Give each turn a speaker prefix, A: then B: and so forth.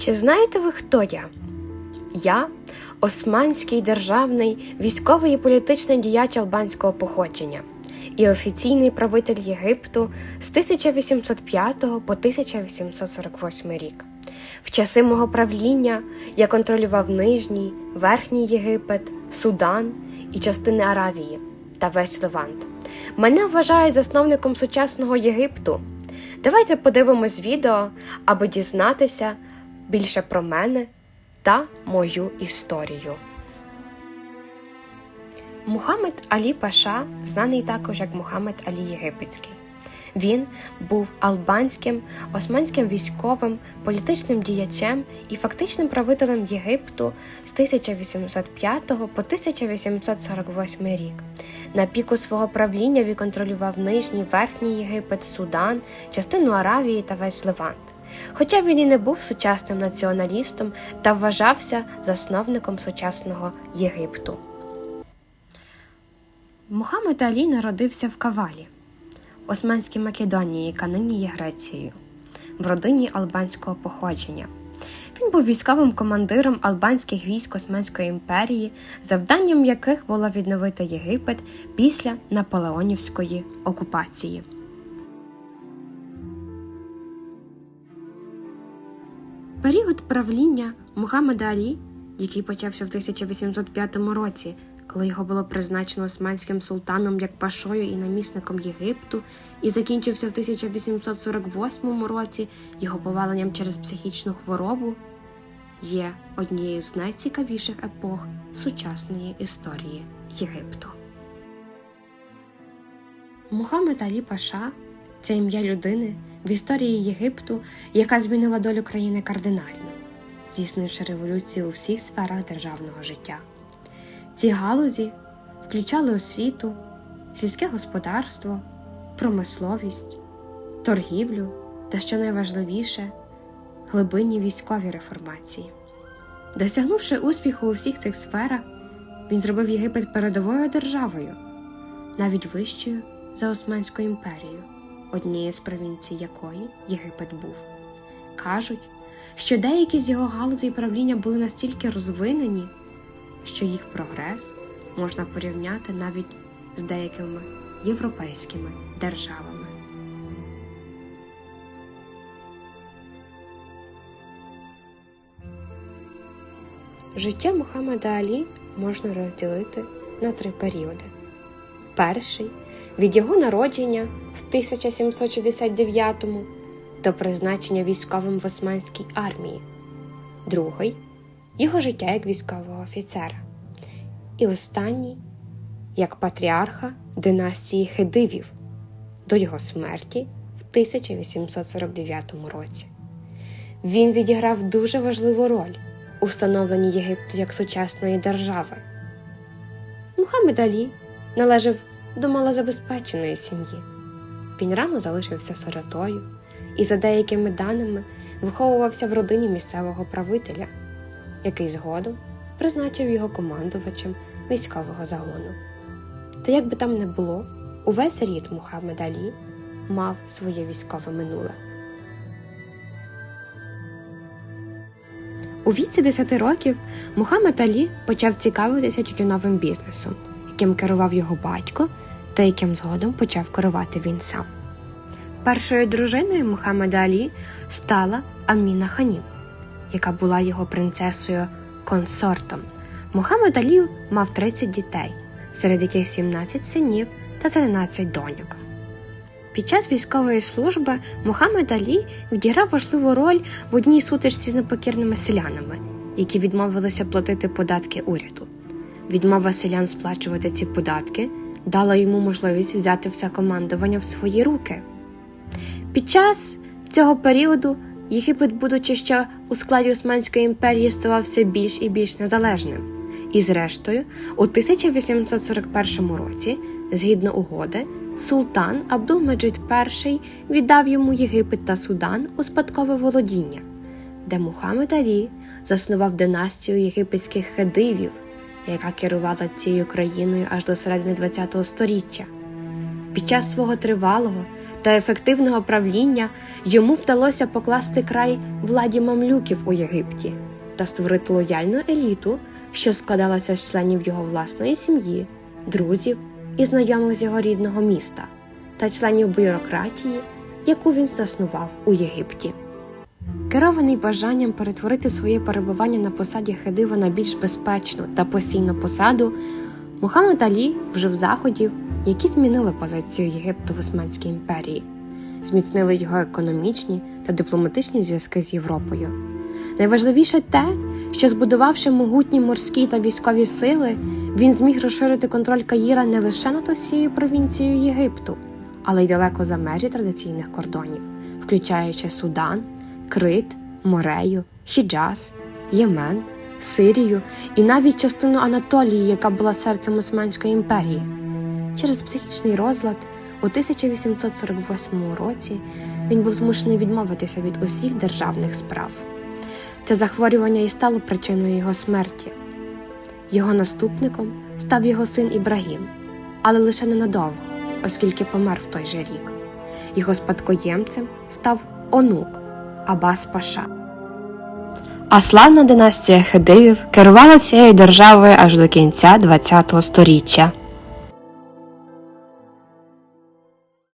A: Чи знаєте ви, хто я? Я османський державний військовий і політичний діяч албанського походження і офіційний правитель Єгипту з 1805 по 1848 рік. В часи мого правління я контролював Нижній, Верхній Єгипет, Судан і частини Аравії та весь Левант. Мене вважають засновником сучасного Єгипту. Давайте подивимось відео, аби дізнатися більше про мене та мою історію. Мухаммед Алі Паша, знаний також як Мухаммед Алі Єгипетський. Він був албанським, османським військовим, політичним діячем і фактичним правителем Єгипту з 1805 по 1848 рік. На піку свого правління він контролював Нижній, Верхній Єгипет, Судан, частину Аравії та весь Левант. Хоча він і не був сучасним націоналістом та вважався засновником сучасного Єгипту. Мухаммед Алі народився в Кавалі, Османській Македонії, яка нині є Грецією, в родині албанського походження. Він був військовим командиром албанських військ Османської імперії, завданням яких було відновити Єгипет після наполеонівської окупації. Правління Мухаммеда Алі, який почався в 1805 році, коли його було призначено османським султаном як пашою і намісником Єгипту, і закінчився в 1848 році його поваленням через психічну хворобу, є однією з найцікавіших епох сучасної історії Єгипту. Мухаммед Алі Паша це ім'я людини в історії Єгипту, яка змінила долю країни кардинально, здійснивши революцію у всіх сферах державного життя. Ці галузі включали освіту, сільське господарство, промисловість, торгівлю та, що найважливіше, глибинні військові реформації. Досягнувши успіху у всіх цих сферах, він зробив Єгипет передовою державою, навіть вищою за Османську імперію, однією з провінцій якої Єгипет був. Кажуть, що деякі з його галузей правління були настільки розвинені, що їх прогрес можна порівняти навіть з деякими європейськими державами. Життя Мухаммеда Алі можна розділити на три періоди. Перший від його народження в 1769 до призначення військовим в Османській армії, другий його життя як військового офіцера, і останній як патріарха династії Хедивів до його смерті в 1849 році. Він відіграв дуже важливу роль у встановленні Єгипту як сучасної держави. Мухаммед Алі належав до малозабезпеченої сім'ї. Він рано залишився сиротою і, за деякими даними, виховувався в родині місцевого правителя, який згодом призначив його командувачем військового загону. Та як би там не було, увесь рід Мухаммед Алі мав своє військове минуле. У віці 10 років Мухаммед Алі почав цікавитися тютюновим бізнесом, яким керував його батько та яким згодом почав керувати він сам. Першою дружиною Мухаммеда Алі стала Аміна Ханім, яка була його принцесою консортом. Мухаммед Алі мав 30 дітей, серед яких 17 синів та 13 доньок. Під час військової служби Мухаммед Алі відіграв важливу роль в одній сутичці з непокірними селянами, які відмовилися платити податки уряду. Відмова селян сплачувати ці податки дала йому можливість взяти все командування в свої руки. Під час цього періоду Єгипет, будучи ще у складі Османської імперії, ставався більш і більш незалежним. І, зрештою, у 1841 році, згідно угоди, султан Абдул-Меджид І віддав йому Єгипет та Судан у спадкове володіння, де Мухаммед Алі заснував династію єгипетських хедивів, яка керувала цією країною аж до середини ХХ століття. Під час свого тривалого та ефективного правління йому вдалося покласти край владі мамлюків у Єгипті та створити лояльну еліту, що складалася з членів його власної сім'ї, друзів і знайомих з його рідного міста та членів бюрократії, яку він заснував у Єгипті. Керований бажанням перетворити своє перебування на посаді Хедива на більш безпечну та постійну посаду, Мухаммед Алі вжив заходів, які змінили позицію Єгипту в Османській імперії, зміцнили його економічні та дипломатичні зв'язки з Європою. Найважливіше те, що збудувавши могутні морські та військові сили, він зміг розширити контроль Каїра не лише над усією провінцією Єгипту, але й далеко за межі традиційних кордонів, включаючи Судан, Крит, Морею, Хіджаз, Ємен, Сирію і навіть частину Анатолії, яка була серцем Османської імперії. Через психічний розлад у 1848 році він був змушений відмовитися від усіх державних справ. Це захворювання і стало причиною його смерті. Його наступником став його син Ібрагім, але лише ненадовго, оскільки помер в той же рік. Його спадкоємцем став онук Абас Паша. А славна династія Хедивів керувала цією державою аж до кінця ХХ століття.